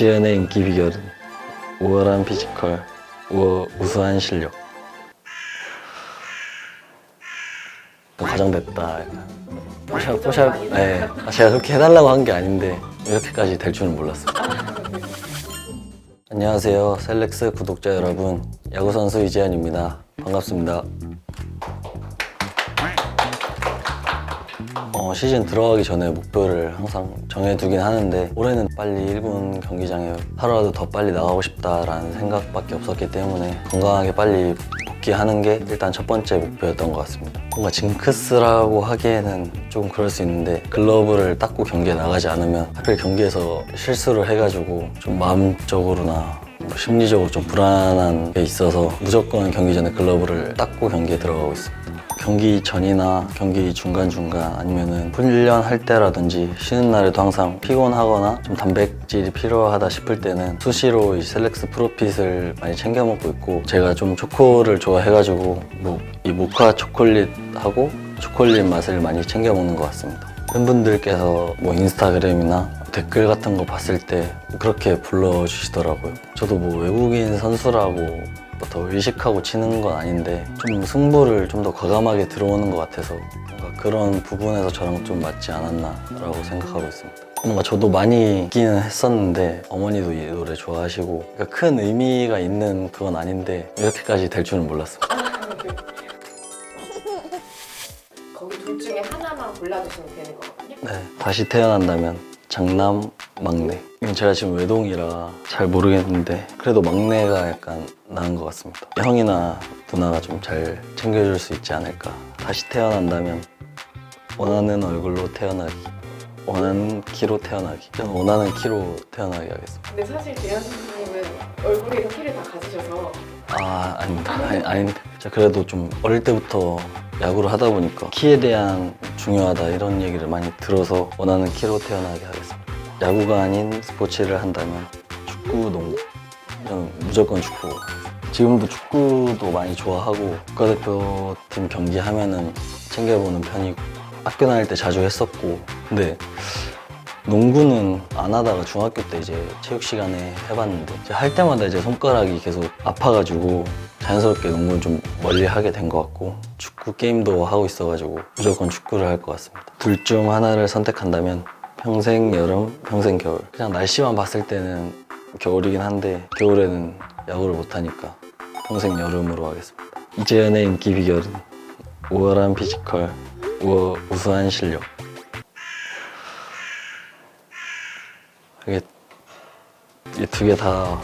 이재현의 인기 비결은 우월한 피지컬, 우수한 실력. 과장됐다. 약간. 포샵, 포샵, 네. 아, 제가 그렇게 해달라고 한 게 아닌데 이렇게까지 될 줄은 몰랐어요. 안녕하세요, 셀렉스 구독자 여러분. 야구 선수 이재현입니다. 반갑습니다. 어, 시즌 들어가기 전에 목표를 항상 정해두긴 하는데 올해는 빨리 1군 경기장에 하루라도 더 빨리 나가고 싶다라는 생각밖에 없었기 때문에 건강하게 빨리 복귀하는 게 일단 첫 번째 목표였던 것 같습니다. 뭔가 징크스라고 하기에는 조금 그럴 수 있는데 글러브를 닦고 경기에 나가지 않으면 하필 경기에서 실수를 해가지고 좀 마음적으로나 뭐 심리적으로 좀 불안한 게 있어서 무조건 경기 전에 글러브를 닦고 경기에 들어가고 있습니다. 경기 전이나 경기 중간중간 아니면은 훈련할 때라든지 쉬는 날에도 항상 피곤하거나 좀 단백질이 필요하다 싶을 때는 수시로 이 셀렉스 프로핏을 많이 챙겨 먹고 있고 제가 좀 초코를 좋아해가지고 뭐 이 모카 초콜릿하고 초콜릿 맛을 많이 챙겨 먹는 것 같습니다. 팬분들께서 뭐 인스타그램이나 댓글 같은 거 봤을 때 그렇게 불러주시더라고요. 저도 뭐 외국인 선수라고 뭐 더 의식하고 치는 건 아닌데 좀 승부를 좀 더 과감하게 들어오는 것 같아서 뭔가 그런 부분에서 저랑 좀 맞지 않았나라고 생각하고 있습니다. 뭔가 저도 많이 있기는 했었는데 어머니도 이 노래 좋아하시고 그러니까 큰 의미가 있는 그건 아닌데 이렇게까지 될 줄은 몰랐어요. 거기 둘 중에 하나만 골라주시면 되는 거거든요. 네, 다시 태어난다면 장남, 막내. 제가 지금 외동이라 잘 모르겠는데 그래도 막내가 약간 나은 것 같습니다. 형이나 누나가 좀 잘 챙겨줄 수 있지 않을까. 다시 태어난다면 원하는 얼굴로 태어나기, 원하는 키로 태어나기. 저는 원하는 키로 태어나기 하겠습니다. 근데 사실 재현 선수님은 얼굴이랑 키를 다 가지셔서 아 아닙니다. 아니, 아닙니다. 제가 그래도 좀 어릴 때부터 야구를 하다 보니까 키에 대한 중요하다 이런 얘기를 많이 들어서 원하는 키로 태어나게 하겠습니다. 야구가 아닌 스포츠를 한다면 축구, 농구. 저는 무조건 축구. 지금도 축구도 많이 좋아하고 국가대표팀 경기하면은 챙겨보는 편이고 학교 다닐 때 자주 했었고 근데 농구는 안 하다가 중학교 때 이제 체육 시간에 해봤는데 이제 할 때마다 이제 손가락이 계속 아파가지고 자연스럽게 농구를 좀 멀리 하게 된 것 같고 축구 게임도 하고 있어가지고 무조건 축구를 할 것 같습니다. 둘 중 하나를 선택한다면 평생 여름, 평생 겨울. 그냥 날씨만 봤을 때는 겨울이긴 한데 겨울에는 야구를 못 하니까 평생 여름으로 하겠습니다. 이재현의 인기 비결은 우월한 피지컬, 우어, 우수한 실력. 이게 이 두 개 다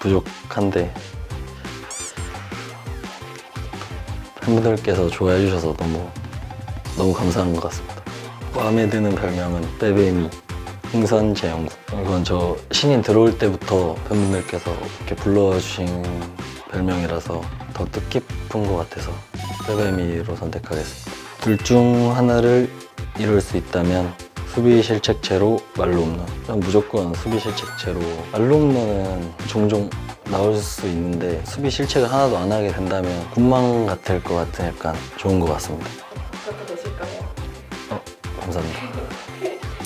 부족한데 팬분들께서 좋아해 주셔서 너무 너무 감사한 것 같습니다. 마음에 드는 별명은 빼빼미, 흥선 재영국. 이건 저 신인 들어올 때부터 팬분들께서 이렇게 불러주신 별명이라서 더 뜻깊은 것 같아서 빼빼미로 선택하겠습니다. 둘 중 하나를 이룰 수 있다면 수비 실책 제로 말로. 그냥 무조건 수비 실책 제로. 말로 홈런은 종종 나올 수 있는데 수비 실책을 하나도 안 하게 된다면 군망 같을 것 같은 약간 좋은 것 같습니다. 감사합니다.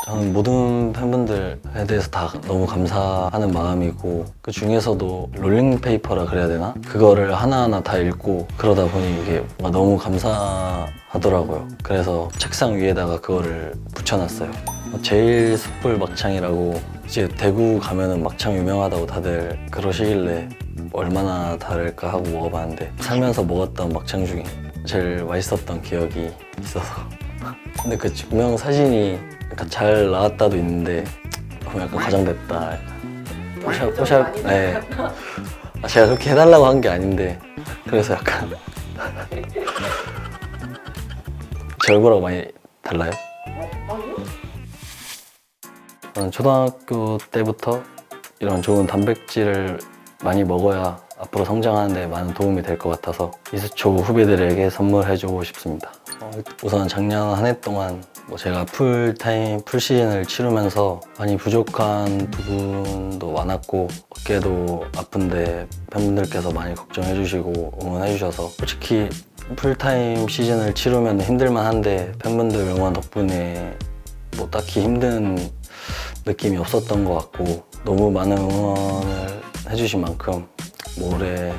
저는 모든 팬분들에 대해서 다 너무 감사하는 마음이고 그 중에서도 롤링페이퍼라 그래야 되나? 그거를 하나하나 다 읽고 그러다 보니 이게 너무 감사하더라고요. 그래서 책상 위에다가 그거를 붙여놨어요. 제일 숯불 막창이라고 이제 대구 가면은 막창 유명하다고 다들 그러시길래 얼마나 다를까 하고 먹어봤는데 살면서 먹었던 막창 중에 제일 맛있었던 기억이 있어서 근데 그 증명 사진이 약간 잘 나왔다도 있는데 너무 약간 과장됐다. 포샵, 포샵, 네. 아, 제가 그렇게 해달라고 한 게 아닌데 그래서 약간 제 얼굴하고 많이 달라요? 아니요? 저는 초등학교 때부터 이런 좋은 단백질을 많이 먹어야 앞으로 성장하는 데 많은 도움이 될 것 같아서 이수초 후배들에게 선물해주고 싶습니다. 어, 우선 작년 한 해 동안 뭐 제가 풀타임 풀시즌을 치르면서 많이 부족한 부분도 많았고 어깨도 아픈데 팬분들께서 많이 걱정해 주시고 응원해 주셔서 솔직히 풀타임 시즌을 치르면 힘들만 한데 팬분들 응원 덕분에 뭐 딱히 힘든 느낌이 없었던 것 같고 너무 많은 응원을 해주신 만큼 뭐 올해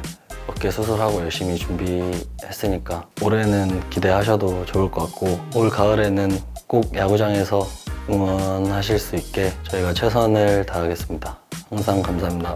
어깨 수술하고 열심히 준비했으니까 올해는 기대하셔도 좋을 것 같고 올 가을에는 꼭 야구장에서 응원하실 수 있게 저희가 최선을 다하겠습니다. 항상 감사합니다.